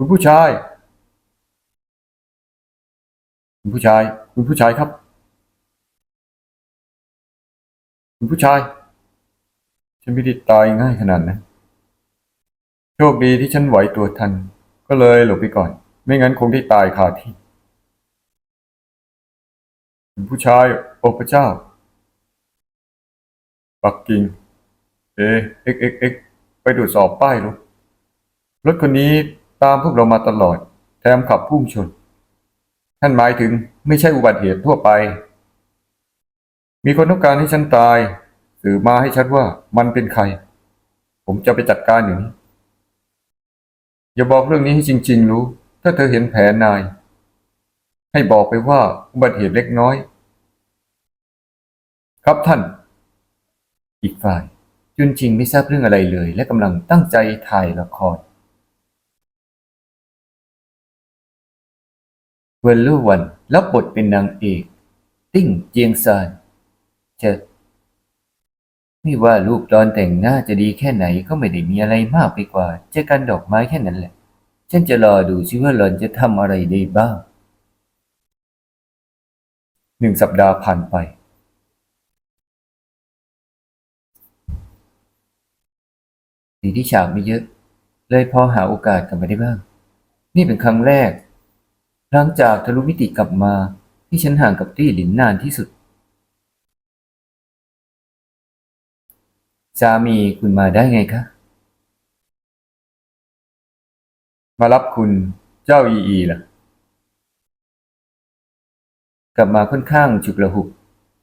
คุณผู้ชาย คุณผู้ชาย คุณผู้ชายครับ คุณผู้ชาย ฉันไม่ได้ตายง่ายขนาดนั้นโชคดีที่ฉันไหวตัวทัน ก็เลยหลบไปก่อน ไม่งั้นคงได้ตายคาที่ คุณผู้ชาย โอ้พระเจ้า ปักกิ่ง เอเอ็กเอ็กเอ็กไปตรวจสอบป้ายรถรถคนนี้ ตามพวกเรามาตลอดแถมขับพุ่งชน ท่านหมายถึงไม่ใช่อุบัติเหตุทั่วไป มีคนต้องการให้ฉันตายสื่อมาให้ชัดว่ามันเป็นใคร ผมจะไปจัดการอย่างนี้อย่าบอกเรื่องนี้ให้จริง ๆ รู้ ถ้าเธอเห็นแผลนาย ให้บอกไปว่าอุบัติเหตุเล็กน้อย ครับท่าน อีกฝ่ายจุนจริงไม่ทราบเรื่องอะไรเลย และกำลังตั้งใจถ่ายละคร วนลู่วันรับบทเป็นนางเอก ติ้งเจียงซานเชอไม่ว่ารูปตอนแต่งหน้าจะดีแค่ไหนก็ไม่ได้มีอะไรมากไปกว่าแค่การดอกไม้แค่นั้นแหละ ฉันจะรอดูซิว่าหลอนจะทำอะไรได้บ้าง หนึ่งสัปดาห์ผ่านไป สีที่ฉากไม่เยอะ เลยพอหาโอกาสกลับมาได้บ้าง นี่เป็นครั้งแรก หลังจากทะลุมิติกลับมาที่ฉันห่างกับตี้หลินนานที่สุด สามีคุณมาได้ไงคะ มารับคุณเจ้าอีอีล่ะ กลับมาค่อนข้างฉุกละหุก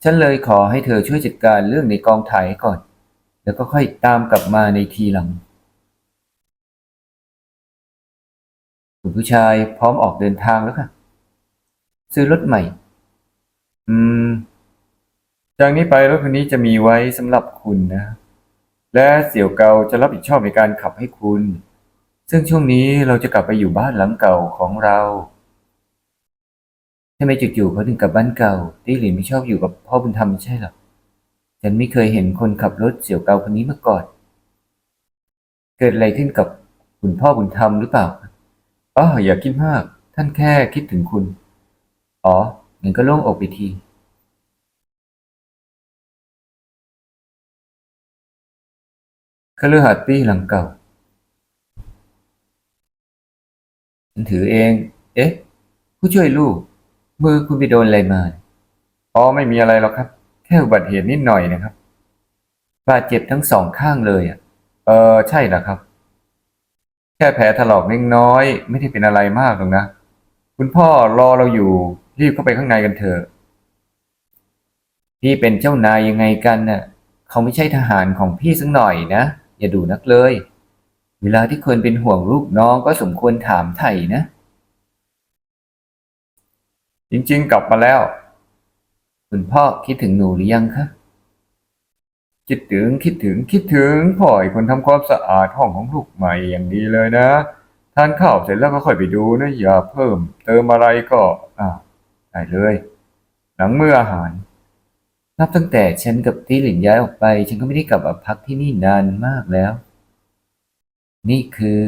ฉันเลยขอให้เธอช่วยจัดการเรื่องในกองถ่ายให้ก่อน แล้วก็ค่อยตามกลับมาในทีหลัง คุณผู้ชายพร้อมออกเดินทางแล้วค่ะ ซื้อรถใหม่ อืม จากนี้ไปรถคันนี้จะมีไว้สำหรับคุณนะ และเสี่ยวเกาจะรับผิดชอบในการขับให้คุณ ซึ่งช่วงนี้เราจะกลับไปอยู่บ้านหลังเก่าของเราทำไมจู่ๆเขาถึงกลับบ้านเก่าตี้หลินไม่ชอบอยู่กับพ่อบุญธรรมไม่ใช่หรอฉันไม่เคยเห็นคนขับรถเสี่ยวเกาคนนี้มาก่อน เกิดอะไรขึ้นกับคุณพ่อบุญธรรมหรือเปล่า อ๋ออย่าคิดมาก ท่านแค่คิดถึงคุณ อ๋องั้นก็โล่งอกไปที คฤหาสน์ตี้หลังเก่า ฉันถือเอง เอ๊ะ ผู้ช่วยลูก มือคุณไปโดนอะไรมา อ๋อ ไม่มีอะไรหรอกครับ แค่อุบัติเหตุนิดหน่อยนะครับ บาดเจ็บทั้งสองข้างเลยอะ เออ ใช่แล้วครับ แค่แผลถลอกเล็กน้อย ไม่ได้เป็นอะไรมากหรอกนะ คุณพ่อรอเราอยู่ รีบเข้าไปข้างในกันเถอะพี่เป็นเจ้านายยังไงกันน่ะ เขาไม่ใช่ทหารของพี่สักหน่อยนะ อย่าดูนักเลย เวลาที่คนเป็นห่วงลูกน้องก็สมควรถามไถ่นะ จริงๆ กลับมาแล้ว คุณพ่อคิดถึงหนูหรือยังคะ คิดถึงคิดถึงคิดถึงพ่อไอ้คนทำความสะอาดห้องของลูกใหม่อย่างดีเลยนะทานข้าวเสร็จแล้วก็ค่อยไปดูนะอย่าเพิ่ม เติมอะไรก็อ่าได้เลย หลังมื้ออาหาร นับตั้งแต่ฉันกับตีหลินย้ายออกไป ฉันก็ไม่ได้กลับมาพักที่นี่นานมากแล้ว นี่คือ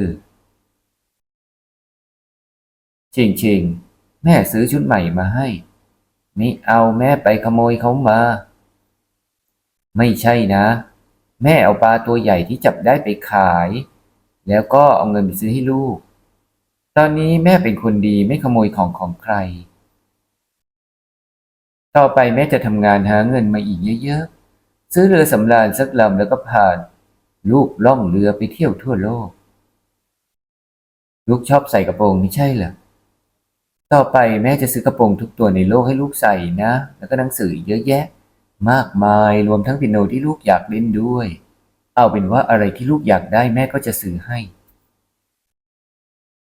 จริงๆ แม่ซื้อชุดใหม่มาให้ นี่เอาแม่ไปขโมยเขามา ไม่ใช่นะ แม่เอาปลาตัวใหญ่ที่จับได้ไปขาย แล้วก็เอาเงินไปซื้อให้ลูก ตอนนี้แม่เป็นคนดีไม่ขโมยของของใคร ต่อไปแม่จะทำงานหาเงินมาอีกเยอะๆ ซื้อเรือสำราญสักลำแล้วก็พาลูกล่องเรือไปเที่ยวทั่วโลก ลูกชอบใส่กระโปรงไม่ใช่เหรอต่อไปแม่จะซื้อกระโปรงทุกตัวในโลกให้ลูกใส่นะ แล้วก็หนังสือเยอะแยะ มากมายรวมทั้งปียโนที่ลูกอยากเล่นด้วย เอาเป็นว่าอะไรที่ลูกอยากได้แม่ก็จะซื้อให้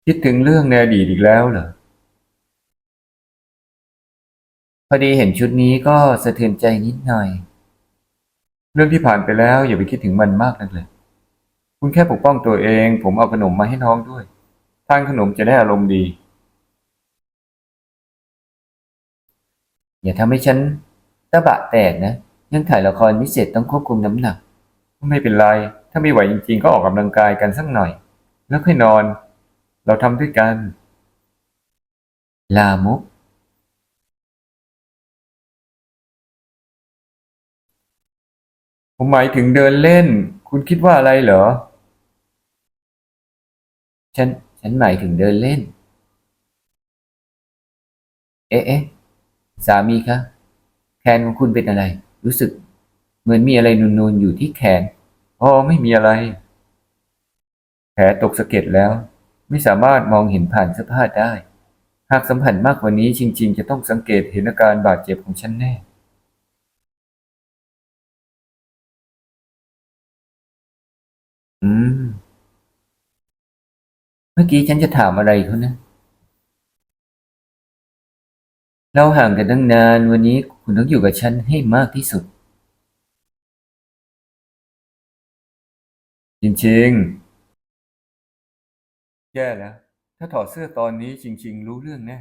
คิดถึงเรื่องในอดีตอีกแล้วเหรอพอดีเห็นชุดนี้ก็สะเทือนใจนิดหน่อย เรื่องที่ผ่านไปแล้วอย่าไปคิดถึงมันมากนักเลย คุณแค่ปกป้องตัวเอง ผมเอาขนมมาให้น้องด้วย ทานขนมจะได้อารมณ์ดี อย่าทำให้ฉัน ตะบะแตกนะยังถ่ายละครไม่เสร็จต้องควบคุมน้ำหนัก ไม่เป็นไร ถ้าไม่ไหวจริงๆ ก็ออกกำลังกายกันสักหน่อย แล้วค่อยนอน เราทำด้วยกัน ลามกผมหมายถึงเดินเล่น คุณคิดว่าอะไรเหรอ ฉัน ฉันหมายถึงเดินเล่น เอ๊ะเอ๊ะสามีคะแข นของคุณเป็นอะไร รู้สึก เหมือนมีอะไรนูนๆอยู่ที่แขนอ๋อไม่มีอะไร แผลตกสะเก็ดแล้ว ไม่สามารถมองเห็นผ่านเสื้อผ้าได้ หากสัมผัสมากกว่านี้จริง ๆ จะต้องสังเกตเห็นอาการบาดเจ็บของฉันแน่อืม เมื่อกี้ฉันจะถามอะไรเขานะ เราห่างกันตั้งนานวันนี้คุณต้องอยู่กับฉันให้มากที่สุด จริงๆ แย่แล้ว ถ้าถอดเสื้อตอนนี้จริง ๆ รู้เรื่องแน่